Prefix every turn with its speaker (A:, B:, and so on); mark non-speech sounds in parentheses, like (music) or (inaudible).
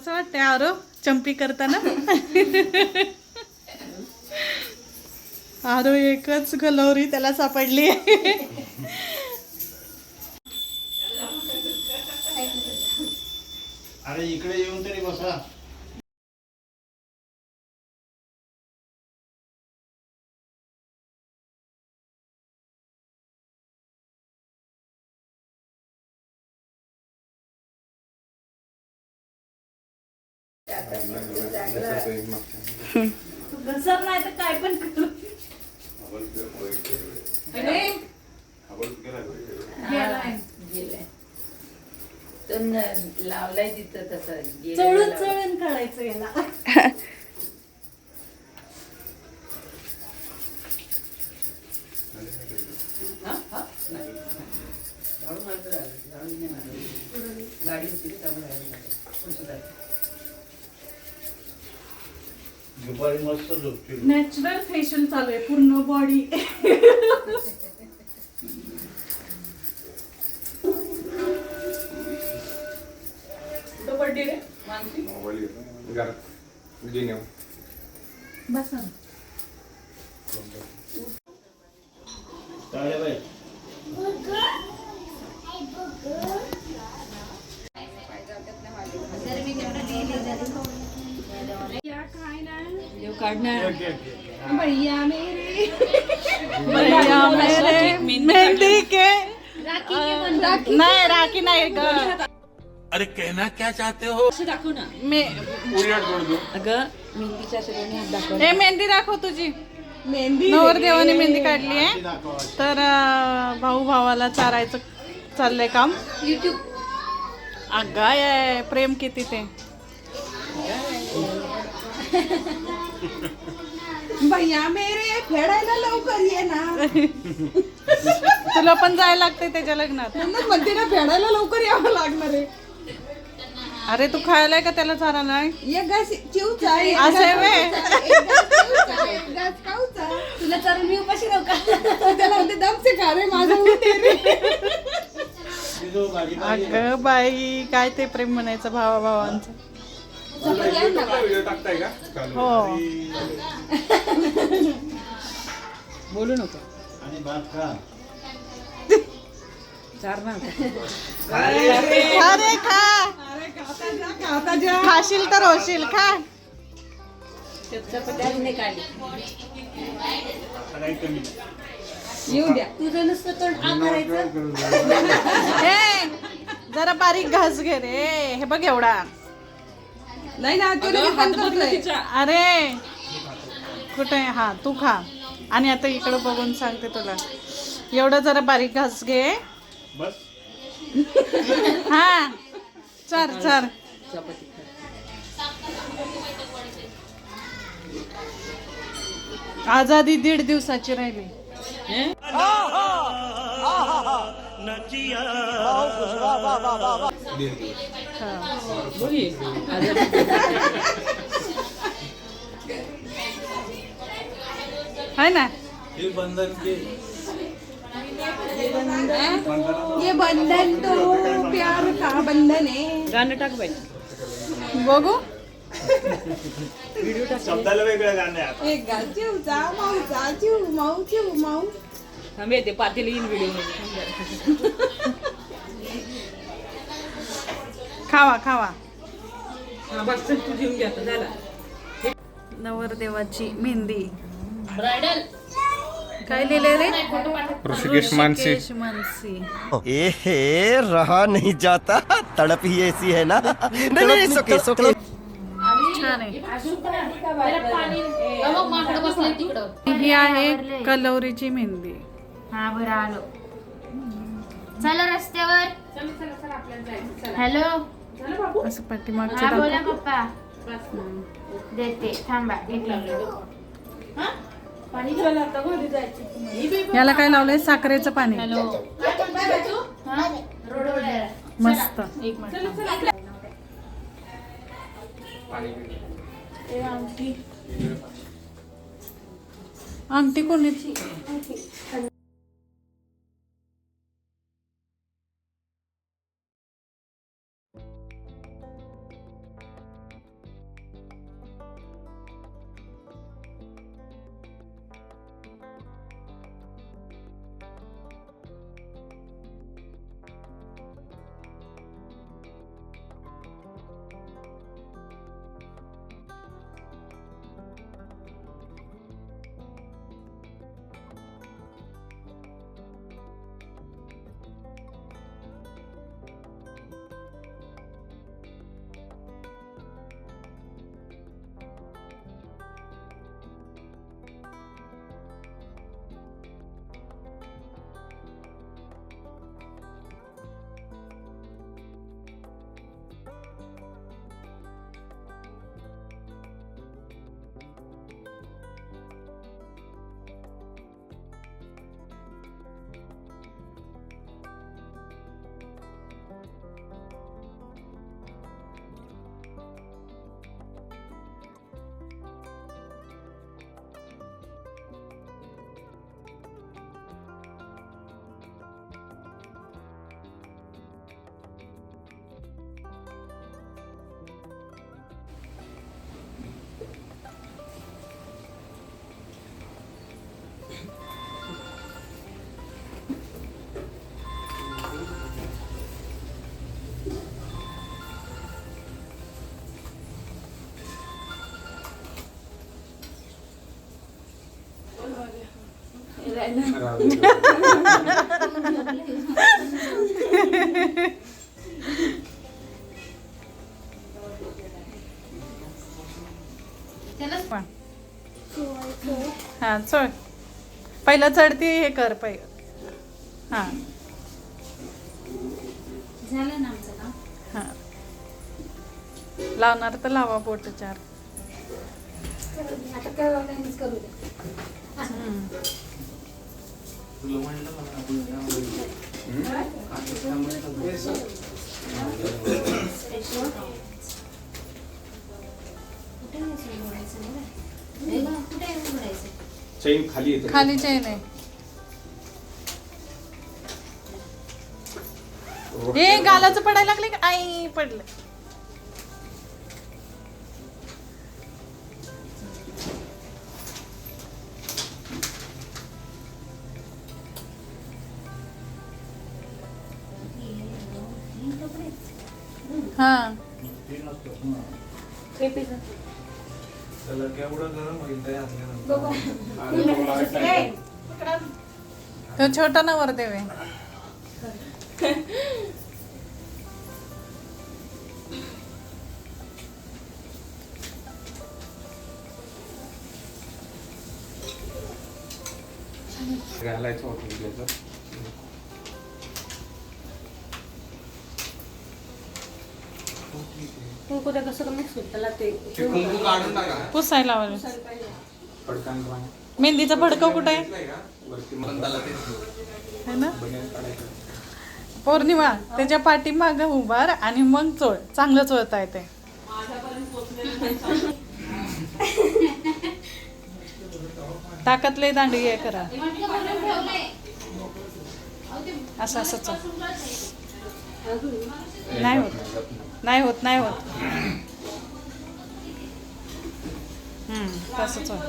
A: कसं वाटतंय आरो? चंपी करताना? आरो एकच गलवरी त्याला सापडली.
B: अरे इकडे येऊन तरी बसा.
A: घसर नाही तर काय पण करू
C: लावलाय तिथं तसं
A: चळून. चळून काढायचं याला
B: दुपारी मस्त झोपतील.
A: नॅचरल फेशियल चालू आहे पूर्ण बॉडी
C: पडली रे? मानसी
D: मोबाईल घेतो घरात. घे नेऊ
A: बस. ना
C: काढणार
A: भैया मेरे मेहंदी के नाही राखी नाही ग
E: अरे कहना क्या चाहते हो?
C: असं दाखव ना।
A: मे
C: अगं मेहंदीच्या अशा दोन्ही हात दाखव
A: हे मेहंदी दाखव तुझी। मेहंदी? नवरदेवाने मेहंदी काढली आहे. तर अं, भाऊ भावाला चारायचं चाललंय काम.
C: युट्यूब
A: अगाय प्रेम किती ते. (laughs)
F: भैया मेरे फेडायला लवकर ये ना.
A: तुला पण जायला लागतंय त्याच्या लग्नात.
F: म्हणून म्हणते ना फेडायला लवकर यावं लागणार आहे.
A: अरे तू खायलाय का त्याला चारा नाही?
F: एक घास चिवचा एक
A: असं आहे
F: घास
A: व्हय?
F: चिवचा, एक घास खाऊचा. तुला चालून मी उपाशी राहू का? त्याला म्हणते दमचे खा रे माझा उठे रे.
B: तिथं गाडी
A: अगं बाई काय ते प्रेम म्हणायचं भावा भावांचं
D: टाकताय का
A: हो
C: बोलू नको.
B: आणि भात खा
C: चार ना
A: अरे खा
F: खाता जा
A: खाशील तर होशील खा.
F: येऊ द्या तुझं नुसतं तोंड करायचं
A: जरा बारीक घास घे रे. हे बघ एवढा.
F: नाही ना तो लगेच बंद करतोय.
A: अरे कुठे हा तू खा आणि आता इकडं बघून सांगते तुला एवढं जरा बारीक घास घे
B: बस
A: हा चार चार
C: चपाती
A: आझादी दीड दिवसाची राहिली
D: दीड दिवस
C: बोली
A: है ना.
B: हे बंधन के
F: ये बंधन तो प्यार का बंधन है?
C: गाणं टाक बाई.
A: बघू. (laughs)
B: शब्दाला वेगळं गाणं आहे आता.
F: एक घास चिवचा माऊचा चिव माऊ चिव माऊ
C: थांब येते पातेल येईन व्हिडिओमध्ये.
A: खावा खावा.
C: हा
A: नवरदेवाची मेहंदी. काय लिहिले रे?
D: ऋषिकेश मानसी.
A: ऋषिकेश मानसी
G: एहे रहा नहीं जाता. तड़प ही ऐसी है ना? नहीं नहीं सोके सोके
A: छान आहे. ही आहे कलवरीची मेहंदी.
H: हा बरं आलो. चला रस्त्यावर. हॅलो?
A: असं पाठीमागचं
H: बोला
A: दाखव.
H: पप्पा. देते थांबा एक मिनिट
A: याला काय लावलंय? साखरेचं पाणी. मस्त. अंगठी कोणीची
F: खायला
D: राहू
A: पण. हा चढ. पहिला चढती हे कर पहिलं हा.
F: झालं ना
A: हा. लावणार तर लावा बोट चार.
D: चैन खाली येते.
A: खाली चेन आहे. हे गालाचं पडायला लागले का? आई पडलं. हा.
B: त्याला केवढं गरम होईल ते आणल्यानंतर.
A: तो छोटा नवर देवे.
D: घालायचं होतं त्याचं
F: कुंकू ते कसं मिक्स होत? त्याला ते
D: ते कुंकू काढून टाका.
A: पुसायला
D: पडकान बांध.
A: मेहंदीचा फडकं कुठे आहे?
D: घेतलंय का? वरती मंदाला तेच
A: है ना?
D: बनियान काढायचं
A: पौर्णिमा त्याच्या पाठीमाग उभार आणि मग चोळ. चांगलं चोळता येते ताकदले दांडी आहे करा. असं असं चोळ. नाही होत. नाही होत नाही होत. हम्म, तसंच
C: होत.